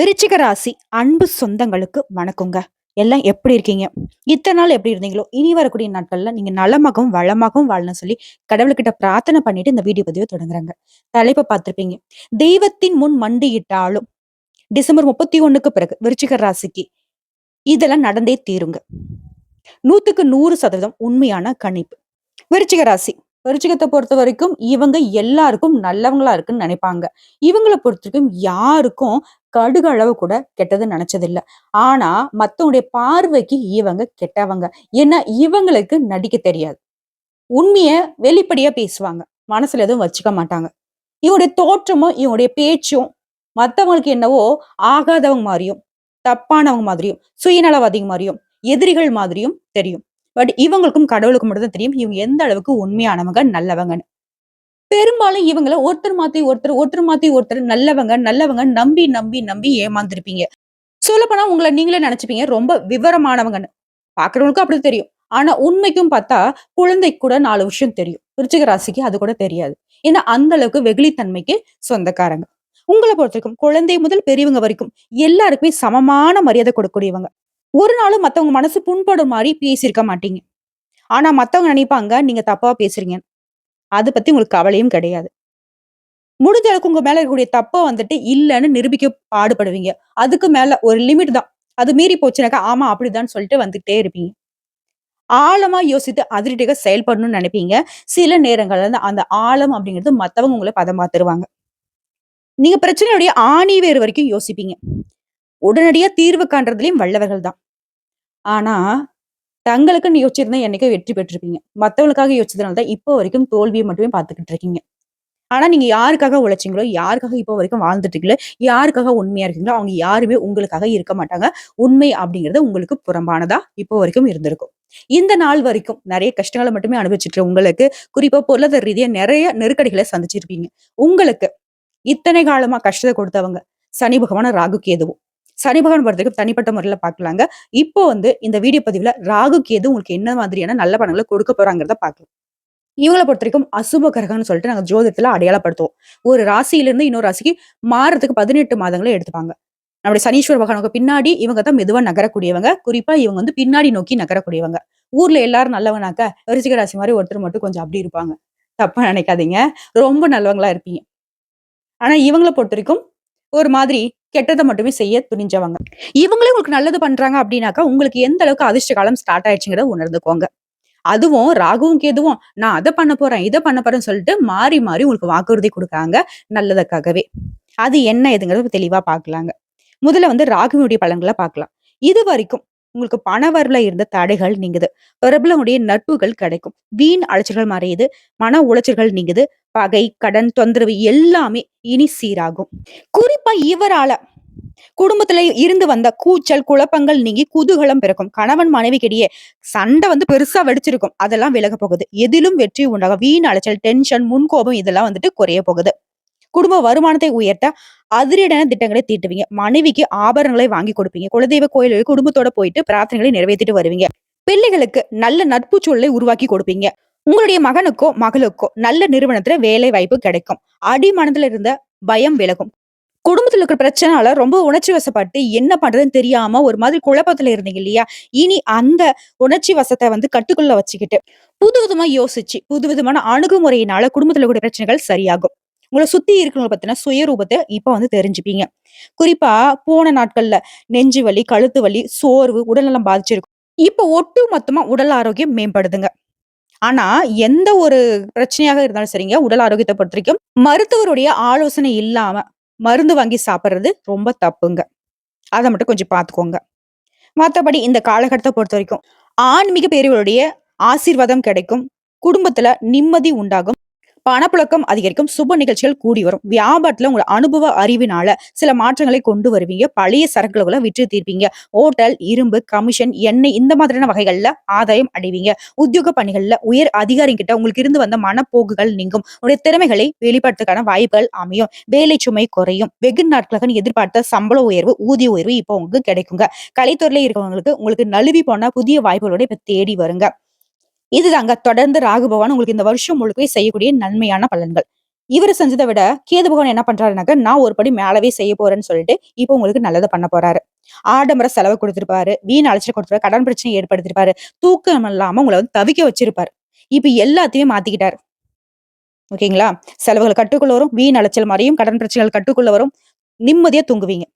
விருச்சிக ராசி அன்பு சொந்தங்களுக்கு வணக்கங்க. எல்லாம் எப்படி இருக்கீங்க? இத்தனை நாள் எப்படி இருந்தீங்களோ இனி வரக்கூடிய நாட்கள்ல நீங்க நலமாகவும் வளமாகவும் வாழணும் சொல்லி கடவுள்கிட்ட பிரார்த்தனை பண்ணிட்டு இந்த வீடியோ பதிவை தொடங்குறாங்க. தலைப்பை பார்த்துருப்பீங்க. தெய்வத்தின் முன் மண்டியிட்டாலும் டிசம்பர் முப்பத்தி ஒண்ணுக்கு பிறகு விருச்சிக ராசிக்கு இதெல்லாம் நடந்தே தீருங்க. நூத்துக்கு நூறு சதவீதம் உண்மையான கணிப்பு. விருச்சிக ராசி விருச்சிகத்தை பொறுத்த வரைக்கும் இவங்க எல்லாருக்கும் நல்லவங்களா இருக்குன்னு நினைப்பாங்க. இவங்களை பொறுத்த வரைக்கும் யாருக்கும் கடுகு அளவு கூட கெட்டது நினைச்சதில்ல. ஆனா மத்தவங்களுடைய பார்வைக்கு இவங்க கெட்டவங்க. ஏன்னா இவங்களுக்கு நடிக்க தெரியாது. உண்மைய வெளிப்படையா பேசுவாங்க. மனசுல எதுவும் வச்சுக்க மாட்டாங்க. இவனுடைய தோற்றமும் இவனுடைய பேச்சும் மத்தவங்களுக்கு என்னவோ ஆகாதவங்க மாதிரியும் தப்பானவங்க மாதிரியும் சுயநலவாதிங்க மாதிரியும் எதிரிகள் மாதிரியும் தெரியும். பட் இவங்களுக்கும் கடவுளுக்கு மட்டும் தான் தெரியும். இவங்க எந்த அளவுக்கு உண்மையானவங்க நல்லவங்கன்னு. பெரும்பாலும் இவங்கள ஒருத்தர் மாத்தி ஒருத்தர் ஒருத்தர் மாத்தி ஒருத்தர் நல்லவங்க நல்லவங்க நம்பி நம்பி நம்பி ஏமாந்துருப்பீங்க. சொல்ல உங்களை நீங்களே நினைச்சுப்பீங்க ரொம்ப விவரமானவங்கன்னு. பாக்குறவங்களுக்கும் அப்படி தெரியும். ஆனா உண்மைக்கும் பார்த்தா குழந்தைக்கு கூட நாலு விஷயம் தெரியும். விருச்சிக ராசிக்கு அது கூட தெரியாது. ஏன்னா அந்த அளவுக்கு வெகுளித்தன்மைக்கு சொந்தக்காரங்க. உங்களை பொறுத்தவரைக்கும் குழந்தை முதல் பெரியவங்க வரைக்கும் எல்லாருக்குமே சமமான மரியாதை கொடுக்கக்கூடியவங்க. ஒரு நாளும் மத்தவங்க மனசு புண்படும் மாதிரி பேசியிருக்க மாட்டீங்க. ஆனா மத்தவங்க நினைப்பாங்க நீங்க தப்பா பேசுறீங்க. அதை பத்தி உங்களுக்கு கவலையும் கிடையாது. முடிஞ்ச அளவுக்கு உங்க மேல இருக்கக்கூடிய தப்ப வந்துட்டு இல்லைன்னு நிரூபிக்க பாடுபடுவீங்க. அதுக்கு மேல ஒரு லிமிட் தான். அது மீறி போச்சுனாக்கா ஆமா அப்படிதான் சொல்லிட்டு வந்துட்டே இருப்பீங்க. ஆழமா யோசித்து அதிரடியாக செயல்படணும்னு நினைப்பீங்க. சில நேரங்கள்ல அந்த ஆழம் அப்படிங்கிறது மத்தவங்க உங்களை பதம் பார்த்துருவாங்க நீங்க பிரச்சனையுடைய ஆணி வேறு வரைக்கும் யோசிப்பீங்க. உடனடியா தீர்வு காண்றதுலயும் வல்லவர்கள் தான். ஆனா தங்களுக்குன்னு யோசிச்சிருந்தா என்னைக்கோ வெற்றி பெற்றிருப்பீங்க. மத்தவங்களுக்காக யோசிச்சதுனால தான் இப்போ வரைக்கும் தோல்வியை மட்டுமே பார்த்துக்கிட்டு இருக்கீங்க. ஆனா நீங்க யாருக்காக உழைச்சீங்களோ யாருக்காக இப்போ வரைக்கும் வாழ்ந்துட்டு இருக்கீங்களோ யாருக்காக உண்மையா இருக்கீங்களோ அவங்க யாருமே உங்களுக்காக இருக்க மாட்டாங்க. உண்மை அப்படிங்கிறது உங்களுக்கு புறம்பானதா இப்போ வரைக்கும் இருந்திருக்கும். இந்த நாள் வரைக்கும் நிறைய கஷ்டங்களை மட்டுமே அனுபவிச்சிருக்க உங்களுக்கு குறிப்பா பொருளாதார ரீதியா நிறைய நெருக்கடிகளை சந்திச்சிருப்பீங்க. உங்களுக்கு இத்தனை காலமா கஷ்டத்தை கொடுத்தவங்க சனி பகவான ராகுக்கு எதுவும். சனி பகவான் பொறுத்தவரைக்கும் தனிப்பட்ட முறையில் பார்க்கலாங்க. இப்போ வந்து இந்த வீடியோ பதிவில் ராகு கேது உங்களுக்கு என்ன மாதிரியான நல்ல பணங்களை கொடுக்க போறாங்கிறத பார்க்கலாம். இவங்களை பொறுத்த வரைக்கும் அசுப கிரகம்னு சொல்லிட்டு நாங்கள் ஜோதிடத்தில் அடையாளப்படுத்துவோம். ஒரு ராசியிலிருந்து இன்னொரு ராசிக்கு மாறத்துக்கு பதினெட்டு மாதங்களை எடுத்துப்பாங்க. நம்முடைய சனீஸ்வர பகவானுக்கு பின்னாடி இவங்க தான் மெதுவாக நகரக்கூடியவங்க. குறிப்பா இவங்க வந்து பின்னாடி நோக்கி நகரக்கூடியவங்க. ஊர்ல எல்லாரும் நல்லவனாக்க ரிசிக ராசி மாதிரி ஒருத்தர் மட்டும் கொஞ்சம் அப்படி இருப்பாங்க. தப்பா நினைக்காதீங்க. ரொம்ப நல்லவங்களா இருப்பீங்க. ஆனா இவங்களை பொறுத்த வரைக்கும் ஒரு மாதிரி கெட்டதை மட்டுமே செய்ய துணிஞ்சவங்க. இவங்களே உங்களுக்கு நல்லது பண்றாங்க அப்படின்னாக்கா உங்களுக்கு எந்த அளவுக்கு அதிர்ஷ்ட காலம் ஸ்டார்ட் ஆயிடுச்சுங்கிறத உணர்ந்துக்கோங்க. அதுவும் ராகுவும் கேதுவும் நான் அதை பண்ண போறேன் இதை பண்ண போறேன்னு சொல்லிட்டு மாறி மாறி உங்களுக்கு வாக்குறுதி கொடுக்குறாங்க நல்லதுக்காகவே அது என்ன எதுங்கிறது தெளிவா பார்க்கலாங்க. முதல்ல வந்து ராகுவினுடைய பலன்களை பார்க்கலாம். இது வரைக்கும் உங்களுக்கு பண வரல இருந்த தடைகள் நீங்குது. பிரபலங்களுடைய நட்புகள் கிடைக்கும். வீண் அலைச்சல்கள் மறையுது மன உளைச்சல்கள் நீங்குது. பகை கடன் தொந்தரவு எல்லாமே இனி சீராகும். குறிப்பா இவரால குடும்பத்துல இருந்து வந்த கூச்சல் குழப்பங்கள் நீங்கி குதூகலம் பிறக்கும். கணவன் மனைவிக்கிடையே சண்டை வந்து பெருசா வெடிச்சிருக்கும். அதெல்லாம் விலக போகுது. எதிலும் வெற்றி உண்டாகும். வீண் அலைச்சல் டென்ஷன் முன்கோபம் இதெல்லாம் வந்துட்டு குறைய போகுது. குடும்ப வருமானத்தை உயர்த்த அதிரடியான திட்டங்களை தீட்டுவீங்க. மனைவிக்கு ஆபரணங்களை வாங்கி கொடுப்பீங்க. குலதெய்வ கோயிலுக்கு குடும்பத்தோட போயிட்டு பிரார்த்தனைகளை நிறைவேற்றிட்டு வருவீங்க. பிள்ளைகளுக்கு நல்ல நட்பு சூழலை உருவாக்கி கொடுப்பீங்க. உங்களுடைய மகனுக்கோ மகளுக்கோ நல்ல நிறுவனத்துல வேலை வாய்ப்பு கிடைக்கும். அடிமனத்துல இருந்த பயம் விலகும். குடும்பத்துல இருக்கிற பிரச்சனால ரொம்ப உணர்ச்சி வசப்பட்டு என்ன பண்றதுன்னு தெரியாம ஒரு மாதிரி குழப்பத்துல இருந்தீங்க இல்லையா? இனி அந்த உணர்ச்சி வசத்தை வந்து கட்டுக்குள்ள வச்சுக்கிட்டு புது விதமா யோசிச்சு புது விதமான அணுகுமுறையினால குடும்பத்துல கூட பிரச்சனைகள் சரியாகும். உங்களை சுத்தி இருக்கிறவங்க பத்தின சுயரூபத்தை இப்ப வந்து தெரிஞ்சுப்பீங்க. குறிப்பா போன நாட்கள்ல நெஞ்சு வலி கழுத்து வலி சோர்வு உடல்நலம் பாதிச்சிருக்கும். இப்ப ஒட்டு மொத்தமா உடல் ஆரோக்கியம் மேம்படுதுங்க. ஆனா எந்த ஒரு பிரச்சனையாக இருந்தாலும் சரிங்க உடல் ஆரோக்கியத்தை பொறுத்த வரைக்கும் மருத்துவருடைய ஆலோசனை இல்லாம மருந்து வாங்கி சாப்பிடுறது ரொம்ப தப்புங்க. அதை மட்டும் கொஞ்சம் பார்த்துக்கோங்க மற்றபடி இந்த காலகட்டத்தை பொறுத்த வரைக்கும் ஆன்மீக பேர்களுடைய ஆசீர்வாதம் கிடைக்கும். குடும்பத்துல நிம்மதி உண்டாகும். பணப்புழக்கம் அதிகரிக்கும் சுப நிகழ்ச்சிகள் கூடி வரும். வியாபாரத்துல உங்களோட அனுபவ அறிவினால சில மாற்றங்களை கொண்டு வருவீங்க. பழைய சரக்குகளை விற்று தீர்ப்பீங்க. ஓட்டல் இரும்பு கமிஷன் எண்ணெய் இந்த மாதிரியான வகைகள்ல ஆதாயம் அடைவீங்க. உத்தியோக பணிகள்ல உயர் அதிகாரி கிட்ட உங்களுக்கு இருந்து வந்த மனப்போக்குகள் நீங்கும். உங்களுடைய திறமைகளை வெளிப்படுத்துக்கான வாய்ப்புகள் அமையும். வேலை சுமை குறையும். வெகு நாட்களாக எதிர்பார்த்த சம்பள உயர்வு ஊதிய உயர்வு இப்போ உங்களுக்கு கிடைக்குங்க. கலைத்துறையில இருக்கவங்களுக்கு உங்களுக்கு நழுவி போன புதிய வாய்ப்புகளோட இப்ப தேடி வருங்க. இதுதாங்க தொடர்ந்து ராகு பகவான் உங்களுக்கு இந்த வருஷம் முழுக்கவே செய்யக்கூடிய நன்மையான பலன்கள். இவர் செஞ்சதை விட கேது பகவான் என்ன பண்றாருனாக்க நான் ஒரு படி மேலவே செய்ய போறேன்னு சொல்லிட்டு இப்போ உங்களுக்கு நல்லதை பண்ண போறாரு. ஆடம்பர செலவு கொடுத்திருப்பாரு வீண் அழைச்சிட்டு கொடுத்துருப்பாரு கடன் பிரச்சனை ஏற்படுத்திருப்பாரு தூக்கம் இல்லாம உங்களை வந்து தவிக்க வச்சிருப்பாரு. இப்ப எல்லாத்தையுமே மாத்திக்கிட்டாரு. ஓகேங்களா? செலவுகள் கட்டுக்குள்ள வரும் வீண் அலைச்சல் மாதிரியும் கடன் பிரச்சனைகள் கட்டுக்குள்ள வரும் நிம்மதியா தூங்குவீங்க.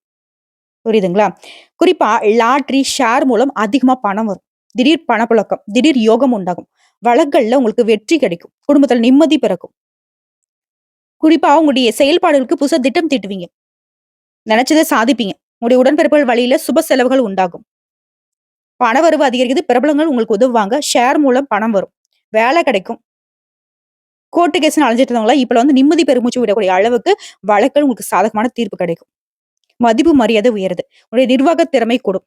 புரியுதுங்களா? குறிப்பா லாட்ரி ஷேர் மூலம் அதிகமா பணம் வரும். திடீர் பணப்புழக்கம் திடீர் யோகம் உண்டாகும். வழக்கல்ல உங்களுக்கு வெற்றி கிடைக்கும். குடும்பத்துல நிம்மதி பிறக்கும். குறிப்பா உங்களுடைய செயல்பாடுகளுக்கு புதுசா திட்டம் தீட்டுவீங்க. நினைச்சதை சாதிப்பீங்க. உங்களுடைய உடன்பிறப்புகள் வழியில சுப செலவுகள் உண்டாகும். பணவரவு அதிகரிக்குது பிரபலங்கள் உங்களுக்கு உதவுவாங்க. ஷேர் மூலம் பணம் வரும். வேலை கிடைக்கும். கோர்ட்டு கேஸ் அழைஞ்சிட்டு இருந்தவங்களா இப்ப வந்து நிம்மதி பெருமூச்சு விடக்கூடிய அளவுக்கு வழக்கல் உங்களுக்கு சாதகமான தீர்ப்பு கிடைக்கும். மதிப்பு மரியாதை உயருது. உங்களுடைய நிர்வாக திறமை கூடும்.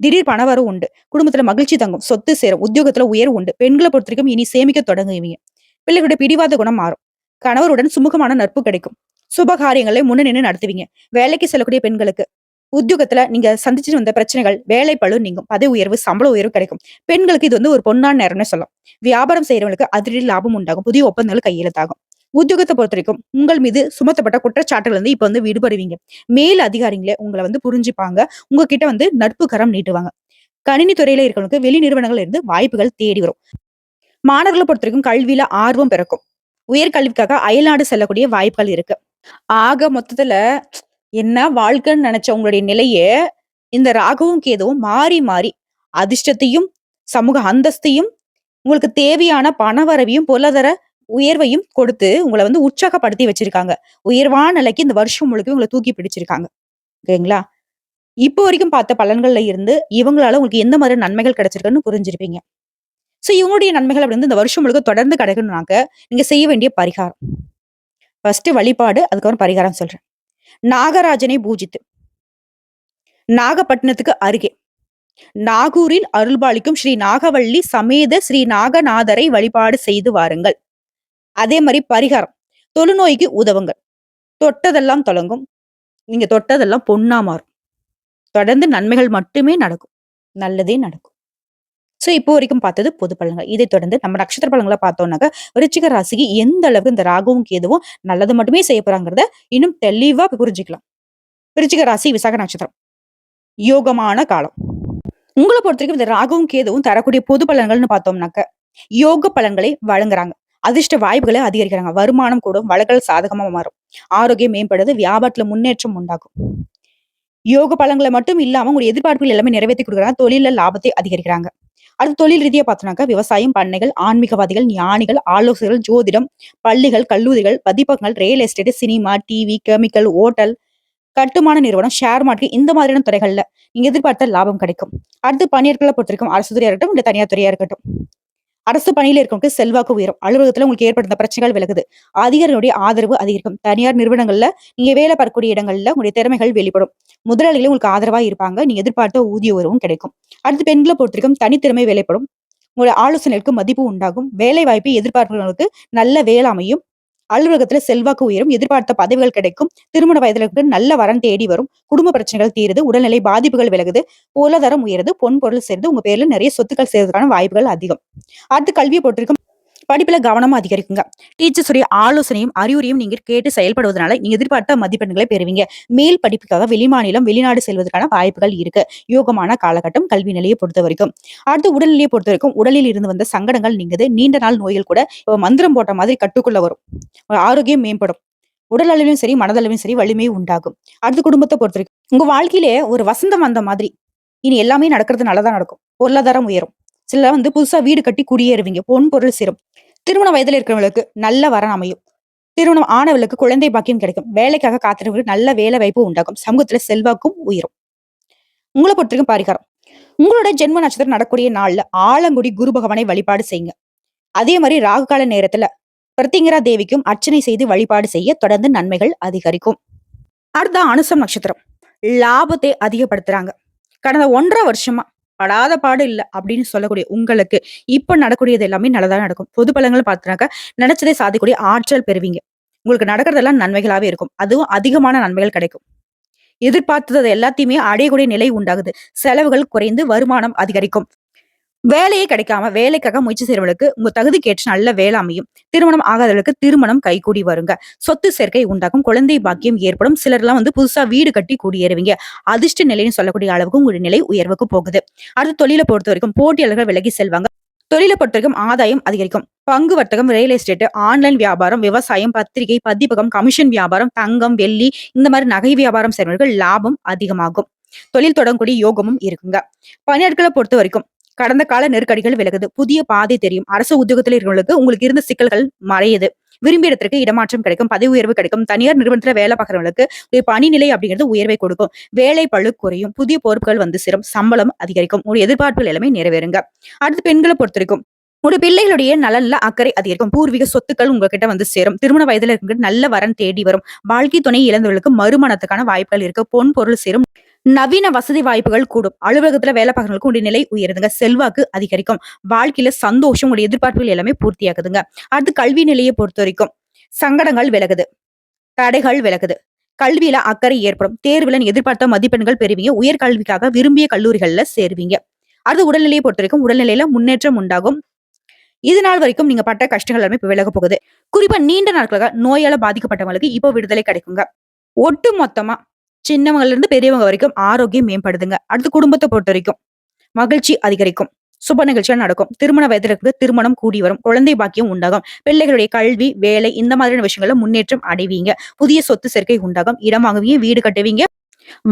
திடீர் பணவரம் உண்டு. குடும்பத்துல மகிழ்ச்சி தங்கும். சொத்து சேரும். உத்தியோகத்துல உயர்வு உண்டு. பெண்களை பொறுத்த வரைக்கும் இனி சேமிக்க தொடங்குவீங்க. பிள்ளைகளுடைய பிடிவாத குணம் மாறும். கணவருடன் சுமூகமான நட்பு கிடைக்கும். சுப காரியங்களை முன்ன நின்று நடத்துவீங்க. வேலைக்கு செல்லக்கூடிய பெண்களுக்கு உத்தியோகத்துல நீங்க சந்திச்சுட்டு வந்த பிரச்சனைகள் வேலை பழு நீங்கும். பதவி உயர்வு சம்பள உயர்வு கிடைக்கும். பெண்களுக்கு இது வந்து ஒரு பொன்னான நேரம்னு சொல்லலாம். வியாபாரம் செய்யறவங்களுக்கு அதிரடி லாபம் உண்டாகும். புதிய ஒப்பந்தங்கள் கையெழுத்தாகும். உத்தியோகத்தை பொறுத்த வரைக்கும் உங்கள் மீது சுமத்தப்பட்ட குற்றச்சாட்டுகள் வந்து இப்ப வந்து விடுபடுவீங்க. மேல் அதிகாரிகளே உங்களை வந்து புரிஞ்சுப்பாங்க. உங்ககிட்ட வந்து நட்பு கரம் நீட்டுவாங்க. கணினி துறையில இருக்கிறவங்களுக்கு வெளி நிறுவனங்கள்ல இருந்து வாய்ப்புகள் தேடி வரும். மாணவர்களை பொறுத்த வரைக்கும் கல்வியில ஆர்வம் பிறக்கும். உயர்கல்விக்காக அயல்நாடு செல்லக்கூடிய வாய்ப்புகள் இருக்கு. ஆக மொத்தத்துல என்ன வாழ்க்கைன்னு நினைச்ச உங்களுடைய நிலையே இந்த ராகவும் கேதுவும் மாறி மாறி அதிர்ஷ்டத்தையும் சமூக அந்தஸ்தையும் உங்களுக்கு தேவையான பணவரவையும் பொருளாதார உயர்வையும் கொடுத்து உங்களை வந்து உற்சாகப்படுத்தி வச்சிருக்காங்க. உயர்வான நிலைக்கு இந்த வருஷம் முழுக்க உங்களை தூக்கி பிடிச்சிருக்காங்க. ஓகேங்களா? இப்போ வரைக்கும் பார்த்த பலன்கள்ல இருந்து இவங்களால உங்களுக்கு எந்த மாதிரி நன்மைகள் கிடைச்சிருக்குன்னு புரிஞ்சிருப்பீங்க. ஸோ இவங்களுடைய நன்மைகள் அப்படி வந்து இந்த வருஷம் முழுக்க தொடர்ந்து கிடைக்கணும்னாக்க நீங்க செய்ய வேண்டிய பரிகாரம். ஃபர்ஸ்ட் வழிபாடு அதுக்கப்புறம் பரிகாரம் சொல்றேன். நாகராஜனை பூஜித்து. நாகப்பட்டினத்துக்கு அருகே. நாகூரில் அருள்பாலிக்கும் ஸ்ரீ நாகவள்ளி சமேத ஸ்ரீ நாகநாதரை வழிபாடு செய்து வாருங்கள். அதே மாதிரி பரிகாரம். தொழுநோய்க்கு உதவுங்கள். தொட்டதெல்லாம் தொடங்கும் நீங்க தொட்டதெல்லாம் பொண்ணா மாறும். தொடர்ந்து நன்மைகள் மட்டுமே நடக்கும். நல்லதே நடக்கும். சோ இப்போ வரைக்கும் பார்த்தது பொது பலன்கள். இதை தொடர்ந்து நம்ம நட்சத்திர பலன்களை பார்த்தோம்னாக்க ரிச்சிக ராசிக்கு எந்த அளவுக்கு இந்த ராகவும் கேதுவும் நல்லது மட்டுமே செய்ய போறாங்கிறத இன்னும் தெளிவா புரிஞ்சுக்கலாம். ரிச்சிக ராசி விசாக நட்சத்திரம். யோகமான காலம். உங்களை பொறுத்த வரைக்கும் இந்த ராகவும் கேதுவும் தரக்கூடிய பொது பலன்கள்னு பார்த்தோம்னாக்க யோக பலன்களை வழங்குறாங்க. அதிர்ஷ்ட வாய்ப்புகளை அதிகரிக்கிறாங்க. வருமானம் கூடும் வளர்கள் சாதகமா மாறும். ஆரோக்கியம் மேம்படுது வியாபாரத்துல முன்னேற்றம் உண்டாகும். யோக பழங்களை மட்டும் இல்லாமல் உங்களுடைய எதிர்பார்ப்புகள் எல்லாமே நிறைவேற்றி கொடுக்குறாங்க தொழில லாபத்தை அதிகரிக்கிறாங்க. அடுத்து தொழில் ரீதியாக பார்த்தோம்னாக்கா விவசாயம் பண்ணைகள் ஆன்மீகவாதிகள் ஞானிகள் ஆலோசகர்கள் ஜோதிடம் பள்ளிகள் கல்லூரிகள் பதிப்பகங்கள் real estate cinema TV chemical hotel கட்டுமான நிறுவனம் ஷேர் மார்க்கெட் இந்த மாதிரியான துறைகள்ல நீங்க எதிர்பார்த்த லாபம் கிடைக்கும். அடுத்து பணியாட்களை பொறுத்திருக்கும் அரசு துறையா இருக்கட்டும் இல்லை தனியார் துறையா இருக்கட்டும். அரசு பணியில் இருக்கவங்களுக்கு செல்வாக்கு உயரும். அலுவலகத்தில் உங்களுக்கு ஏற்படுத்த பிரச்சனைகள் விலகுது. அதிகாரிகளுடைய ஆதரவு அதிகரிக்கும். தனியார் நிறுவனங்களில் நீங்க வேலை பார்க்கக்கூடிய இடங்கள்ல உங்களுடைய திறமைகள் வெளிப்படும். முதலாளிகளும் உங்களுக்கு ஆதரவா இருப்பாங்க. நீங்க எதிர்பார்த்த ஊதிய உறவும் கிடைக்கும். அடுத்து பெண்களை பொறுத்த வரைக்கும் தனித்திறமை வேலைப்படும் உங்களுடைய ஆலோசனைகளுக்கு மதிப்பு உண்டாகும். வேலை வாய்ப்பை எதிர்பார்ப்பவர்களுக்கு நல்ல வேலை அமையும். அலுவலகத்துல செல்வாக்கு உயரும் எதிர்பார்த்த பதவிகள் கிடைக்கும் திருமண வயதுல நல்ல வரன் தேடி வரும் குடும்ப பிரச்சனைகள் தீருது உடல்நிலை பாதிப்புகள் விலகுது பொருளாதாரம் உயருது பொன் பொருள் சேர்ந்து உங்க பேர்ல நிறைய சொத்துக்கள் சேர்றதுக்கான வாய்ப்புகள் அதிகம். அடுத்து கல்வியை பொறுத்திருக்கும் படிப்புல கவனம் அதிகரிக்குங்க. டீச்சர்ஸுடைய ஆலோசனையும் அறிவுரையும் நீங்க கேட்டு செயல்படுவதனால நீங்க எதிர்பார்த்த மதிப்பெண்களை பெறுவீங்க. மேல் படிப்புக்காக வெளிமாநிலம் வெளிநாடு செல்வதற்கான வாய்ப்புகள் இருக்கு. யோகமான காலகட்டம் கல்வி நிலையை பொறுத்த வரைக்கும். அடுத்து உடல்நிலையை பொறுத்த வரைக்கும் உடலில் இருந்து வந்த சங்கடங்கள் நீங்குது. நீண்ட நாள் நோய்கள் கூட மந்திரம் போட்ட மாதிரி கட்டுக்குள்ள வரும். ஆரோக்கியம் மேம்படும். உடல் அளவிலும் சரி மனதளவிலும் சரி வலிமை உண்டாகும். அடுத்து குடும்பத்தை பொறுத்த வரைக்கும் உங்க வாழ்க்கையிலே ஒரு வசந்தம் வந்த மாதிரி இனி எல்லாமே நடக்கிறது நல்லதான் நடக்கும். பொருளாதாரம் உயரும். சில வந்து புதுசா வீடு கட்டி குடியேறுவீங்க. பொன் பொருள் சேரும். திருமண வயதுல இருக்கிறவங்களுக்கு நல்ல வரன் அமையும். திருமணம் ஆனவர்களுக்கு குழந்தை பாக்கியம் கிடைக்கும். வேலைக்காக காத்திருவங்களுக்கு நல்ல வேலை வாய்ப்பு உண்டாகும். சமூகத்துல செல்வாக்கும் உயரும். உங்களை பொறுத்திருக்கும் பாரிகாரம். உங்களோட ஜென்ம நட்சத்திரம் நடக்கூடிய நாள்ல ஆலங்குடி குரு பகவானை வழிபாடு செய்யுங்க. அதே மாதிரி ராகுகால நேரத்துல பிரத்திங்கரா தேவிக்கும் அர்ச்சனை செய்து வழிபாடு செய்ய தொடர்ந்து நன்மைகள் அதிகரிக்கும். அடுத்த அனுசம் நட்சத்திரம். லாபத்தை அதிகப்படுத்துறாங்க. கடந்த ஒன்றரை வருஷமா படாத பாடு இல்ல அப்படின்னு சொல்லக்கூடிய உங்களுக்கு இப்ப நடக்கூடியது எல்லாமே நல்லதா நடக்கும். பொது பலங்கள் பார்த்தாக்க நினைச்சதை சாதிக்கூடிய ஆற்றல் பெறுவீங்க. உங்களுக்கு நடக்கிறதெல்லாம் நன்மைகளாவே இருக்கும். அதுவும் அதிகமான நன்மைகள் கிடைக்கும். எதிர்பார்த்தது எல்லாத்தையுமே அடையக்கூடிய நிலை உண்டாகுது. செலவுகள் குறைந்து வருமானம் அதிகரிக்கும். வேலையே கிடைக்காம வேலைக்காக முயற்சி செய்றவங்களுக்கு உங்க தகுதிக்கு ஏற்ற நல்ல வேலை அமையும். திருமணம் ஆகாதவர்களுக்கு திருமணம் கைகூடி வருங்க. சொத்து சேர்க்கை உண்டாகும். குழந்தை பாக்கியம் ஏற்படும். சிலர்லாம் வந்து புதுசா வீடு கட்டி குடியேறுவீங்க. அதிர்ஷ்ட நிலைன்னு சொல்லக்கூடிய அளவுக்கு உங்களுடைய நிலை உயர்வுக்கு போகுது. அடுத்து தொழிலை பொறுத்த வரைக்கும் போட்டியாளர்கள் விலகி செல்வாங்க. தொழிலை பொறுத்த வரைக்கும் ஆதாயம் அதிகரிக்கும். பங்கு வர்த்தகம் ரியல் எஸ்டேட் ஆன்லைன் வியாபாரம் விவசாயம் பத்திரிகை பதிப்பகம் கமிஷன் வியாபாரம் தங்கம் வெள்ளி இந்த மாதிரி நகை வியாபாரம் செய்வர்கள் லாபம் அதிகமாகும். தொழில் தொடங்கக்கூடிய யோகமும் இருக்குங்க. பணியாட்களை பொறுத்த வரைக்கும் கடந்த கால நெருக்கடிகள் விலகுது. புதிய பாதை தெரியும். அரசு உத்தியோகத்தில் இருக்கிறவங்களுக்கு உங்களுக்கு இருந்த சிக்கல்கள் மறையுது. விரும்பிய இடத்திற்கு இடமாற்றம் கிடைக்கும். பதவி உயர்வு கிடைக்கும். தனியார் நிறுவனத்துல வேலை பார்க்கறவங்களுக்கு பணி நிலை அப்படிங்கிறது உயர்வை கொடுக்கும். வேலை பழு குறையும். புதிய பொறுப்புகள் வந்து சேரும். சம்பளம் அதிகரிக்கும். ஒரு எதிர்பார்ப்புகள் எல்லாமே நிறைவேறுங்க. அடுத்து பெண்களை பொறுத்த வரைக்கும் உங்களுடைய பிள்ளைகளுடைய நலன்ல அக்கறை அதிகரிக்கும். பூர்வீக சொத்துக்கள் உங்ககிட்ட வந்து சேரும். திருமண வயதுல இருக்கிற நல்ல வரன் தேடி வரும். வாழ்க்கை துணை இழந்தவர்களுக்கு மறுமணத்துக்கான வாய்ப்புகள் இருக்கு. பொன் பொருள் சேரும். நவீன வசதி வாய்ப்புகள் கூடும். அலுவலகத்துல வேலை பார்க்கறவங்களுக்கு உடைய நிலை உயருதுங்க. செல்வாக்கு அதிகரிக்கும். வாழ்க்கையில சந்தோஷம் உடைய எதிர்பார்ப்புகள் எல்லாமே பூர்த்தியாகுதுங்க. அடுத்து கல்வி நிலையை பொறுத்த வரைக்கும் சங்கடங்கள் விலகுது. தடைகள் விலகுது. கல்வியில அக்கறை ஏற்படும். தேர்வுல எதிர்பார்த்த மதிப்பெண்கள் பெறுவீங்க. உயர்கல்விக்காக விரும்பிய கல்லூரிகள்ல சேருவீங்க. அடுத்து உடல்நிலையை பொறுத்த வரைக்கும் உடல்நிலையில முன்னேற்றம் உண்டாகும். இது நாள் வரைக்கும் நீங்க பட்ட கஷ்டங்கள் எல்லாமே இப்ப விலக போகுது. குறிப்பா நீண்ட நாட்களாக நோயால பாதிக்கப்பட்டவங்களுக்கு இப்போ விடுதலை கிடைக்குங்க. ஒட்டு மொத்தமா சின்னவங்கல இருந்து பெரியவங்க வரைக்கும் ஆரோக்கியம் மேம்படுதுங்க. அடுத்து குடும்பத்தை பொறுத்த வரைக்கும் மகிழ்ச்சி அதிகரிக்கும். சுப நிகழ்ச்சிகள் நடக்கும். திருமண வயதில் திருமணம் கூடி வரும். குழந்தை பாக்கியம் உண்டாகும். பிள்ளைகளுடைய கல்வி வேலை இந்த மாதிரியான விஷயங்கள்ல முன்னேற்றம் அடைவீங்க. புதிய சொத்து சேர்க்கை உண்டாகும். இடம் வாங்குவீங்க வீடு கட்டுவீங்க.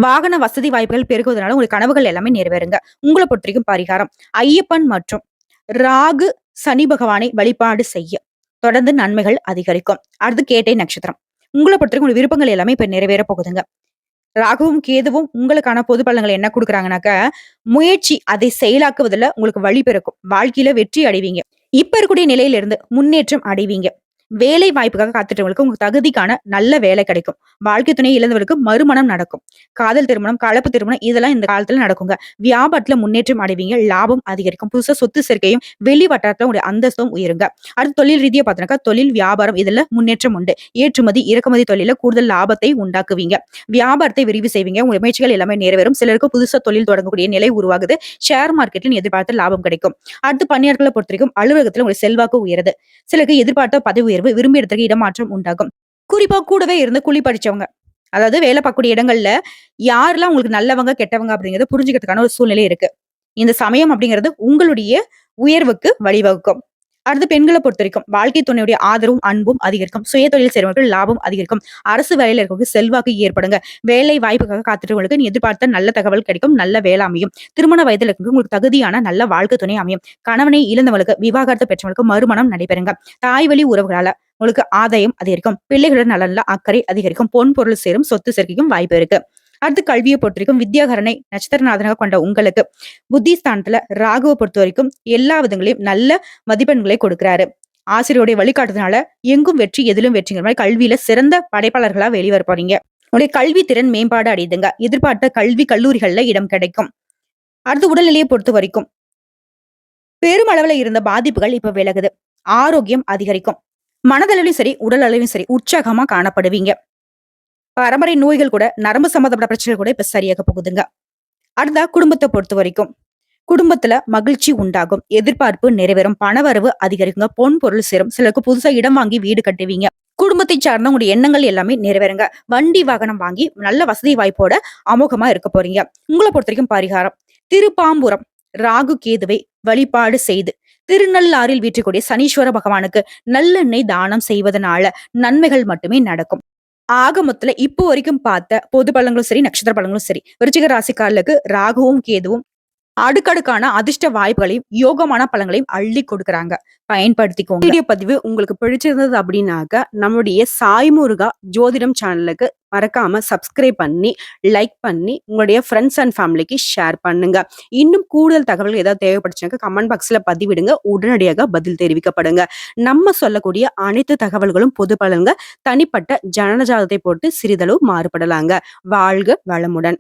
வாகன வசதி வாய்ப்புகள் பெருகுவதனால உங்களுக்கு கனவுகள் எல்லாமே நிறைவேறுங்க. உங்களை பொறுத்த வரைக்கும் பரிகாரம் ஐயப்பன் மற்றும் ராகு சனி பகவானை வழிபாடு செய்ய. தொடர்ந்து நன்மைகள் அதிகரிக்கும். அடுத்து கேட்டை நட்சத்திரம். உங்களை பொறுத்த வரைக்கும் உங்க விருப்பங்கள் எல்லாமே இப்ப நிறைவேற போகுதுங்க. ராகுவும் கேதுவும் உங்களுக்கான பொது பலன்கள் என்ன கொடுக்குறாங்கனாக்க முயற்சி அதை செயலாக்குவதில் உங்களுக்கு வழி பிறக்கும். வாழ்க்கையில வெற்றி அடைவீங்க. இப்ப இருக்கக்கூடிய நிலையில இருந்து முன்னேற்றம் அடைவீங்க. வேலை வாய்ப்புக்காக காத்துட்டவங்களுக்கு உங்க தகுதிக்கான நல்ல வேலை கிடைக்கும். வாழ்க்கை துணை இழந்தவர்களுக்கு மறுமணம் நடக்கும். காதல் திருமணம் கலப்பு திருமணம் இதெல்லாம் இந்த காலத்துல நடக்குங்க. வியாபாரத்துல முன்னேற்றம் அடைவீங்க லாபம் அதிகரிக்கும். புதுசா சொத்து சேர்க்கையும் வெளி வட்டாரத்துல உங்களுடைய அந்தஸ்தும் உயருங்க. அடுத்து தொழில் ரீதியா பார்த்தோம்னாக்கா தொழில் வியாபாரம் இதுல முன்னேற்றம் உண்டு. ஏற்றுமதி இறக்குமதி தொழில கூடுதல் லாபத்தை உண்டாக்குவீங்க. வியாபாரத்தை விரிவு செய்வீங்க. உங்க முயற்சிகள் எல்லாமே நிறைவேறும். சிலருக்கு புதுசா தொழில் தொடங்கக்கூடிய நிலை உருவாகுது. ஷேர் மார்க்கெட்ல எதிர்பார்த்த லாபம் கிடைக்கும். அடுத்து பணியாளர்களை பொறுத்த வரைக்கும் அலுவலகத்துல உங்களுடைய செல்வாக்கு உயருது. சிலருக்கு எதிர்பார்த்த பதவி உயர்வு விரும்பிய இடத்துக்கு இடமாற்றம் உண்டாகும். குறிப்பா கூடவே இருந்து குழி படிச்சவங்க. அதாவது வேலை பார்க்கக்கூடிய இடங்கள்ல யாரெல்லாம் உங்களுக்கு நல்லவங்க கெட்டவங்க அப்படிங்கறத புரிஞ்சுக்கிறதுக்கான ஒரு சூழ்நிலை இருக்கு. இந்த சமயம் அப்படிங்கிறது உங்களுடைய உயர்வுக்கு வழிவகுக்கும். அடுத்து பெண்களை பொறுத்த வரைக்கும் வாழ்க்கை துணையுடைய ஆதரவும் அன்பும் அதிகரிக்கும். சுய தொழில் செய்றவர்கள் லாபம் அதிகரிக்கும். அரசு வேலையில் இருக்கவங்க செல்வாக்கு ஏற்படுங்க. வேலை வாய்ப்புக்காக காத்துட்டவங்களுக்கு நீ எதிர்பார்த்த நல்ல தகவல் கிடைக்கும் நல்ல வேலை அமையும். திருமண வயதில் இருக்கவங்க உங்களுக்கு தகுதியான நல்ல வாழ்க்கை துணை அமையும். கணவனை இழந்தவங்களுக்கு விவாகரத்து பெற்றவங்களுக்கு மறுமணம் நடைபெறுங்க. தாய் வழி உறவுகளால உங்களுக்கு ஆதாயம் அதிகரிக்கும். பிள்ளைகளுடன் நலன்ல அக்கறை அதிகரிக்கும். பொன் பொருள் சேரும் சொத்து சேர்க்கையும் வாய்ப்பு இருக்கு. அடுத்து கல்வியை பொறுத்த வரைக்கும் வித்யாகரனை நட்சத்திரநாதனாக கொண்ட உங்களுக்கு புத்திஸ்தானத்துல ராகுவை பொறுத்த வரைக்கும் எல்லா விதங்களையும் நல்ல மதிப்பெண்களை கொடுக்கிறாரு. ஆசிரியருடைய வழிகாட்டுறதுனால எங்கும் வெற்றி எதிலும் வெற்றிங்கிற மாதிரி கல்வியில சிறந்த படைப்பாளர்களா வெளிவர போறீங்க. உங்களுடைய கல்வி திறன் மேம்பாடு அடையுதுங்க. எதிர்பார்த்த கல்வி கல்லூரிகள்ல இடம் கிடைக்கும். அடுத்து உடல்நிலையை பொறுத்த வரைக்கும் பெருமளவுல இருந்த பாதிப்புகள் இப்ப விலகுது. ஆரோக்கியம் அதிகரிக்கும். மனதளவிலும் சரி உடல் அளவிலும் சரி உற்சாகமா காணப்படுவீங்க. பரம்பரை நோய்கள் கூட நரம்பு சம்மந்தப்பட்ட பிரச்சனைகள் கூட இப்ப சரியாக போகுதுங்க. அடுத்தா குடும்பத்தை பொறுத்த வரைக்கும். குடும்பத்துல மகிழ்ச்சி உண்டாகும். எதிர்பார்ப்பு நிறைவேறும். பணவரவு அதிகரிக்குங்க. பொன் பொருள் சேரும். சிலருக்கு புதுசா இடம் வாங்கி வீடு கட்டுவீங்க. குடும்பத்தை சார்ந்த உங்களுடைய எண்ணங்கள் எல்லாமே நிறைவேறுங்க. வண்டி வாகனம் வாங்கி நல்ல வசதி வாய்ப்போட அமோகமா இருக்க போறீங்க. உங்களை பொறுத்த வரைக்கும் பரிகாரம். திருப்பாம்புரம் ராகு கேதுவை வழிபாடு செய்து திருநள்ளாறில் வீற்றக்கூடிய சனீஸ்வர பகவானுக்கு நல்லெண்ணெய் தானம் செய்வதனால நன்மைகள் மட்டுமே நடக்கும். ஆகமத்துல இப்போ வரைக்கும் பார்த்த பொது பழங்களும் சரி நட்சத்திர பழங்களும் சரி விருச்சிக ராசிக்காரர்களுக்கு ராகுவும் கேதுவும் அடுக்கடுக்கான அதிர்ஷ்ட வாய்ப்புகளையும் யோகமான பழங்களையும் அள்ளி கொடுக்குறாங்க. பயன்படுத்திக்கோங்க. வீடியோ பதிவு உங்களுக்கு பிடிச்சிருந்தது அப்படின்னாக்க நம்முடைய சாய்முருகா ஜோதிடம் சேனலுக்கு மறக்காம சப்ஸ்கிரைப் பண்ணி லைக் பண்ணி உங்களுடைய ஃப்ரெண்ட்ஸ் அண்ட் ஃபேமிலிக்கு ஷேர் பண்ணுங்க. இன்னும் கூடுதல் தகவல்கள் ஏதாவது தேவைப்படுச்சுனாக்க கமெண்ட் பாக்ஸ்ல பதிவிடுங்க. உடனடியாக பதில் தெரிவிக்கப்படுங்க. நம்ம சொல்லக்கூடிய அனைத்து தகவல்களும் பொது பலன்க தனிப்பட்ட ஜனனஜாதத்தை போட்டு சிறிதளவு மாறுபடலாங்க. வாழ்க வளமுடன்.